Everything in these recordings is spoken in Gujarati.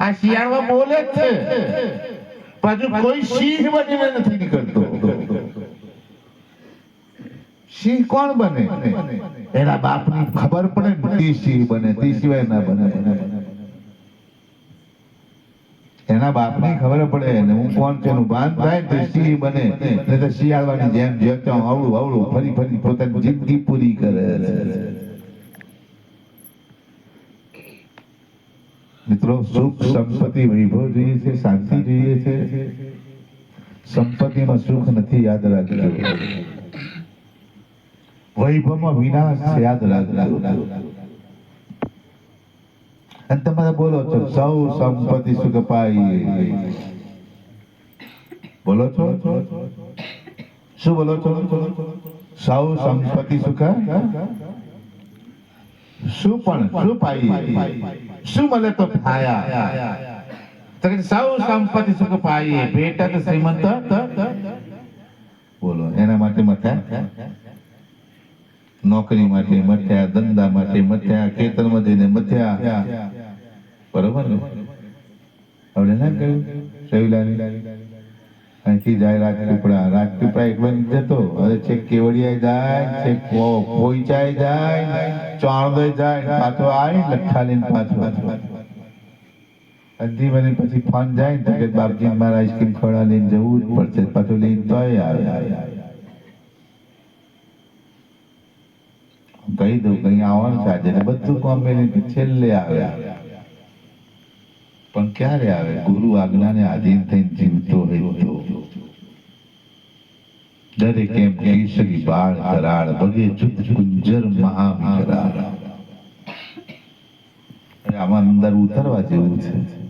આ શિયાળમાં બોલે જ છે. પાછું કોઈ સિંહ બનીને નથી નીકળતો. સિંહ કોણ બને? એના બાપની ખબર પડે તે સિંહ બને, તે સિવાય ના બને. એના બાપની ખબર પડે ને, હું કોણ છે, એનું ભાન થાય તો સિંહ બને. નહીં તો શિયાળવાની જેમ જેમ આવડું આવડું, ફરી ફરી પોતાની જિંદગી પૂરી કરે છે મિત્રો, સુખ સંપત્તિ વૈભવ જોઈએ છે, શાંતિ જોઈએ છે. સંપત્તિમાં સુખ નથી, યાદ રાખજો. વૈભવમાં વિનાશ યાદ રાખજો. અને તમારે બોલો છો, સૌ સંપત્તિ સુખ પાઈ બોલો છો? શું બોલો છો? સૌ સંપત્તિ સુખ શું પણ, શું પાઈએ શું મળે તો ફાયા સૌ સંપત્તિ સુખ પાઈએ ભેટ કે શ્રીમંત બોલો એના માટે મથ્યા નોકરી માટે મથ્યા ધંધા માટે મથ્યા ખેતરમાં જઈને મથ્યા બરોબર ને હવે ના કહ્યું શૈલાની અહીંથી જાય રાજપીપળા રાજપીપળા એકલો જ જતો હવે છેક કેવડિયા જાય, છેક પોઈચાઈ જાય, ચાણદે જાય, પાછો આવી લઠ્ઠા લઈને પાછો અધી મને પછી ફોન જાય ને કે બાપજી, મારા આઈસ્ક્રીમ ખવડા લઈને જવું જ પડશે. પાછું લઈને તોય આવે. કહી દઉં કઈ આવવાનું છે. બધું કામ છેલ્લે આવે. પણ ક્યારે આવે? ગુરુ આજ્ઞાને આધીન થઈને જીવતો હોય તો? દરેક એમ કેસરી બાળ કરાળ બગે જુદ કુંજર મહાવિકરાળ. આમાં અંદર ઉતરવા જેવું છે.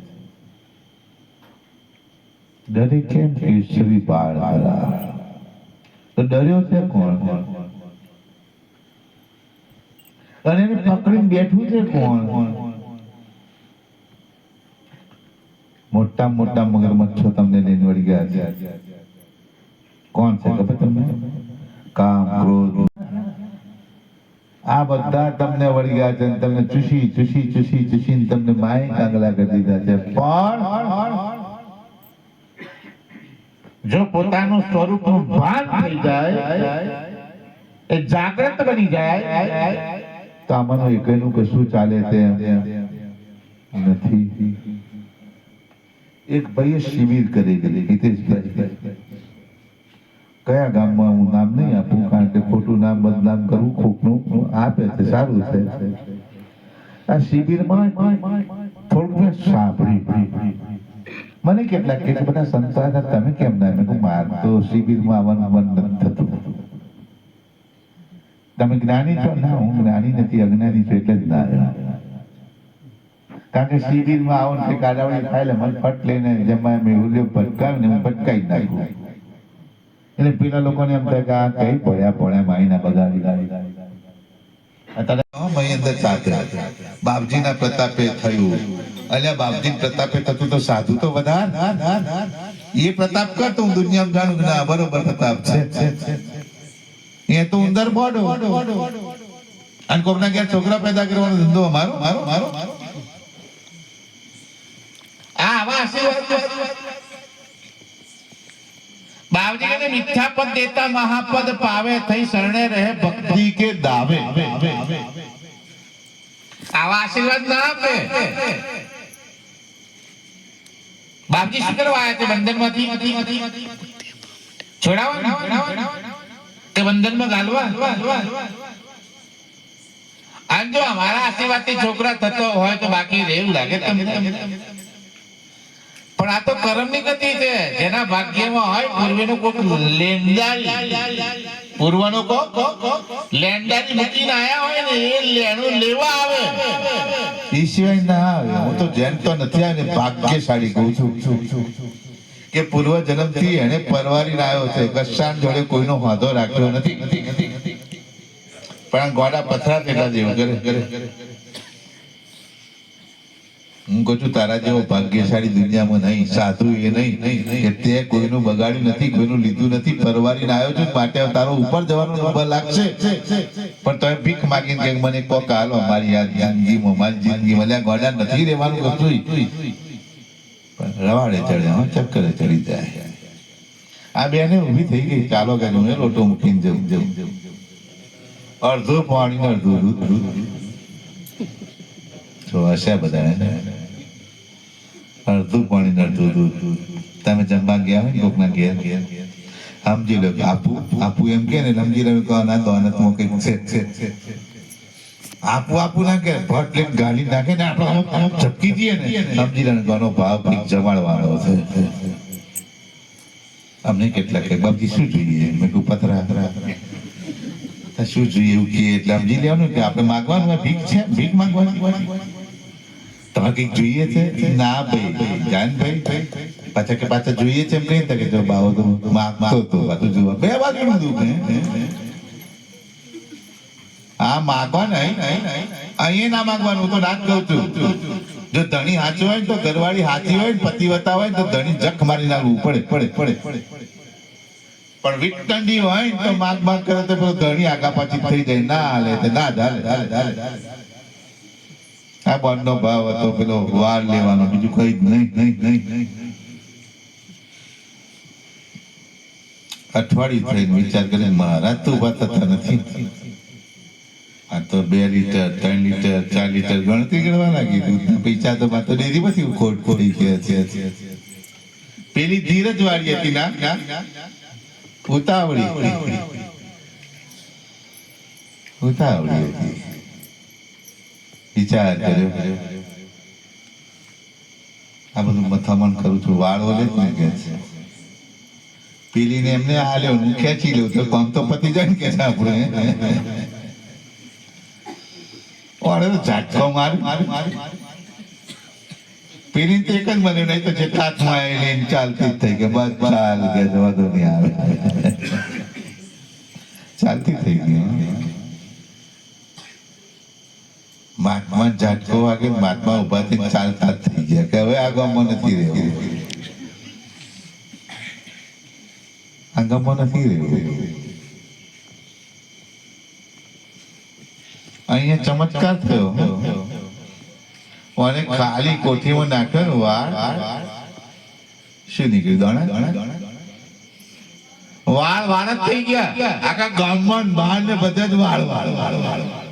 દરેક કેમ કેસરી બાળ કરાળ. તો ડર્યો છે કોણ? અને એને પકડીને બેઠું છે કોણ કોણ? મોટા મોટા મગરમચ્છો તમને લઈને વળી ગયા છે. કોણ છે ખબર તમને? કામ, ક્રોધ. આ બધા તમને વળી ગયા છે તમને ચૂસી ચૂસી ચૂસી, ચૂસીને તમને માય કાગલા કરી દીધા છે. પણ જો પોતાનું સ્વરૂપનું ભાન થઈ જાય, એ જાગૃત બની જાય, તો આમાંનું એકનું કશું ચાલે તેમ નથી. એક ભાઈએ શિબિર કરી ગઈ હિતેશભાઈ કયા ગામમાં હું નામ નહીં આપું, કારણ કે ખોટું નામ, બદનામ કરવું ખોટનું આપે છે, સારું છે. આ શિબિરમાં થોડુંક મેં સાંભળ્યું. મને કેટલાક કે બધા સંતો હતા તમે કેમ ના? મેં માર તો શિબિરમાં આવવાનું મન નથી થતું. તમે જ્ઞાની છો? ના, હું જ્ઞાની નથી, અજ્ઞાની છું એટલે જ ના આવ્યો કારણ કે શિબિરમાં આવો ને કાદાવડી ખાય એટલે મને ફટ લઈને જમા મેં ઉલ્યો ભટકાવ્યો ને હું ભટકાવી નાખું. એટલે પેલા લોકોને એમ થાય કે આ કઈ પડ્યા પડ્યા માઈના થયું. તો હું દુનિયામાં જાણું ના, બરોબર પ્રતાપ છે. એ તો ઉંદર બોડો. અને કોકના છોકરા પેદા કરવાનો ધંધો મારો મારો મારો મારો આ આવા આશીર્વાદ બાવજી કે મિથ્યા પદ દેતા મહાપદ પાવે થઈ શરણે રહે ભક્તિ કે દાવે? આવા આશીર્વાદ ના આપે. બાપજી શું કરવા આવ્યા છે બંધનમાંથી છોડાવવા તે બંધનમાં ગાલવા? આમ જો અમારા આશીર્વાદથી છોકરા થતો હોય તો બાકી રહેવું લાગે તમને? પણ આ તો કર્મની ગતિ છે. જેના ભાગ્યમાં હોય, પૂર્વનો કોક લેણદારી પૂર્વનો કોક લેન્ડારી મૂકીને આયા હોય ને, એ લેણું લેવા આવે. એ સિવાય ના આવે. હું તો જેમ તો નથી આવે ભાગ્યશાળી કહું છું. કે પૂર્વ જન્મથી એને પરવારીને આવ્યો છે. કશાન જોડે કોઈનો વાંધો રાખ્યો નથી. પણ ગોડા પથરા કેટલા જેવું કરે. હું કહું છું, તારા જેવો ભાગ્યશાળી દુનિયામાં નહીં, સાધુ એ નહીં, કે તે કોઈનું બગાડ્યું નથી, કોઈનું લીધું નથી, પરવારીને આવ્યો છું, માટે તારો ઉપર જવાનો નંબર લાગશે. પણ તમે ભીખ માગીને કે મને કોક હાલો, મારી આ જિંદગીમાં, મારી જિંદગીમાં લ્યા, ગોડા નથી રહેવાનું કશું. પણ રવાડે ચડે, હા, ચક્કરે ચડી જાય. આ બેને ઊભી થઈ ગઈ, ચાલો કે હું લોટો મૂકીને જઉં. જઉં અડધું પાણી ને અડધું દૂધ. તો હશે બધા અડધું પાણી અડધું દૂધ તમે જમવા ગયા હોય કોકના ઘેર ઘેર. સમજી લો આપુ આપુ એમ કે ને સમજી લો કે ના તો આને તો કંઈક છે. આપું, આપુ ના કે. ભટ લઈને નાખે ને આપણે ચપકી જઈએ ને. સમજી લો કોનો ભાવ જમાડવાનો છે. અમને કેટલા કે બાપજી શું જોઈએ? મેં કહું પતરા. તો શું જોઈએ એવું કે? એટલે સમજી લેવાનું કે આપણે માગવાનું ભીખ છે? ભીખ માંગવાની કંઈક જોઈએ છે ના ભાઈ જાનભાઈ પાછા કે પાછા જોઈએ છે એમ નહીં તો કે જો બાવો તો માગતો હતો પાછું જોવા બે બાજુનું દુઃખ હા માગવા નહીં. અહીંયા ના માગવાનું હું તો ના જ કહું છું. જો ધણી હાચી હોય ને તો ઘરવાળી હાચી હોય ને પતિવતા હોય તો ધણી જખ મારી નાખવું પડે પડે પડે. પણ વિટંડી હોય તો માગ માગ કરે તો ધણી આગા પાછી થઈ જાય. ના હાલે ના જ હાલે. હાલે હાલે. આ બોન્ડનો ભાવ હતો, પેલો વાર લેવાનો, બીજું કઈ નહીં નહીં નહીં. અઠવાડિયું થઈને વિચાર કરીને મહારાજ તો ઊભા થતા નથી. આ તો બે લીટર, ત્રણ લીટર, ચાર લીટર ગણતરી કરવા લાગી. દૂધના પૈસા તો માત્ર ડેરી માંથી ખોટ ખોટી ગયા છે. પેલી ધીરજ વાળી હતી ના? ઉતાવળી. ઉતાવળી હતી. વિચાર કર્યો આ બધું મથામણ કરું છું. વાળ ઓલે જ ને કે છે. પેલીને એમને હાલ્યો હું ખેંચી લઉં. તો કામ તો પતી જાય ને કે છે આપણે? ઓરે તો ઝાટકો માર. પેલી તો એક જ બન્યું નહીં તો જેટલા હાથમાં આવી લઈને ચાલતી જ થઈ કે બસ ચાલ કે જવા દો નહીં આવે ચાલતી થઈ ગઈ. મહાત્મા ઝાટકો વાગે મહાત્મા ઊભા થઈને ચાલતા થઈ ગયા. કે હવે આ ગામમાં નથી રહેવું આ ગામમાં નથી રહેવું અહીંયા ચમત્કાર થયો. અને ખાલી કોઠીમાં નાખ્યો વાળ શું નીકળ્યું? દાણા? વાળ વાળ થઈ ગયા. આખા ગામમાં બહાર ને બધા જ વાળ વાળ વાળ વાળ.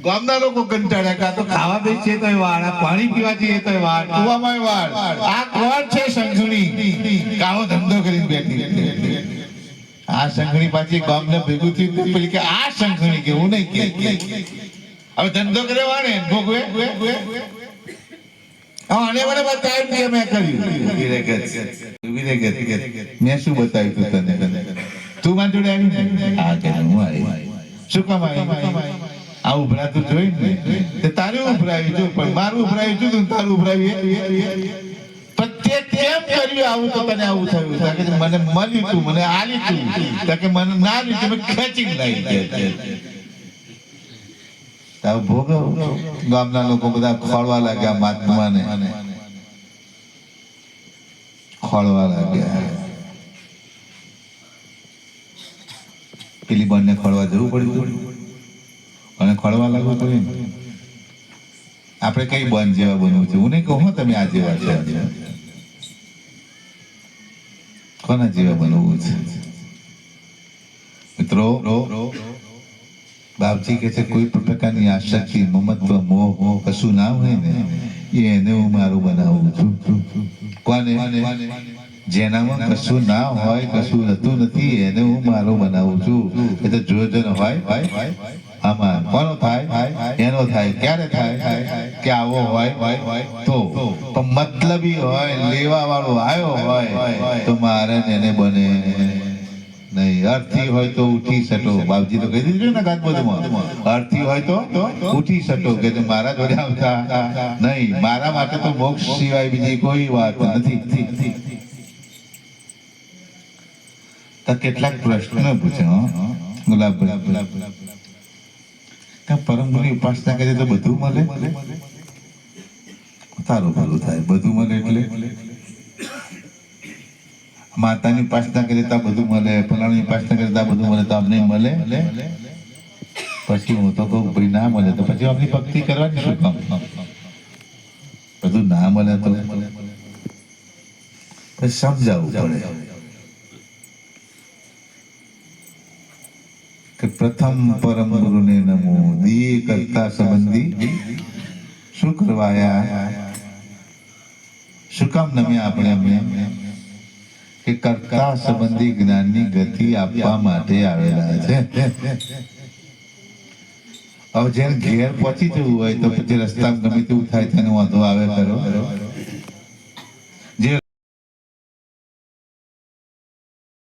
ગામના લોકો કંટાળ્યા કે તો ખાવા બેસીએ તો વાળ પાણી પીવા જઈએ તો વાળ. કુવામાં વાળ. આ કોણ છે સંઘણી? કાળો ધંધો કરીને બેઠી આ સંઘણી પાછી ગામને ભેગું થયું પેલી કે આ સંઘણી કે હું નહીં કે. હવે ધંધો કરે વાળે ભોગવે? આને મને બતાવ્યું કે મેં કર્યું. શું બતાવ્યું તું તને? તું મારી જોડે આવી હા કે હું આવી. શું કામ આવી? આ ઉભરાતું જોઈ ને તે તારે ઉભરાવી જો, પણ મારું ઉભરાવી જો ને તારું ઉભરાવી તે કેમ કર્યું આવું તો આવું થયું? તા મને મળ્યું તું, મને આલી તું. તા કે મને ના લીધું મેં ગામના લોકો બધા ખોળવા લાગ્યા મહાત્માને. ખોળવા લાગ્યા. પેલી બંને ખોળવા જવું પડ્યું. ખોળવા લાગવું પડે. આપણે કઈ બંધ જેવા બનવું છે? હું નહીં કહું તમે આ જેવા છે કોના જેવા બનવું છે? મિત્રો, બાપજી કે છે, કોઈ પણ પ્રકારની આશક્તિ મમત્વ, મોહ કશું ના હોય ને એને હું મારું બનાવું છું. કોને? જેનામાં કશું ના હોય, કશું હતું નથી, એને હું મારો બનાવું છું. એટલે જોજન હોય આમાં કોનો થાય? એનો થાય. ક્યારે થાય? કે આવો હોય, તો. મતલબી હોય લેવા વાળો આવ્યો હોય, તો મારે એને બને નહીં. અર્થી હોય તો ઉઠી શકો બાપજી તો કહી દીધું ને બધું અર્થી હોય તો ઉઠી શકો કે મારા જોડે આવતા નહીં. મારા માટે તો મોક્ષ સિવાય બીજી કોઈ વાત નથી. તો કેટલાક પ્રશ્ન પૂછે, હો. ગુલાબ ગુલાબ ગુલાબ કે પરમ ગુરુની ઉપાસના કરીએ તો બધું મળે? તારું ભલું થાય. બધું મળે એટલે? માતાની ઉપાસના કરીએ તો બધું મળે ફલાણી ઉપાસના કરીએ તો બધું મળે, તો અમને મળે? પછી હું તો કહું, ભાઈ, ના મળે તો પછી આપણી ભક્તિ કરવાની શું કામ? બધું ના મળે તો સમજાવવું પડે કે પ્રથમ પરમ ગુરુને નમો. દિયે કરતા સંબંધી શું કરવાયા? શું કામ નમ્યા આપણે એમને? કે કરતા સંબંધી જ્ઞાનની ગતિ આપવા માટે આવેલા છે. હવે જેને ઘેર પહોંચી જવું હોય તો પછી રસ્તામાં ગમે તેવું થાય, તેને વાંધો આવે ખરો.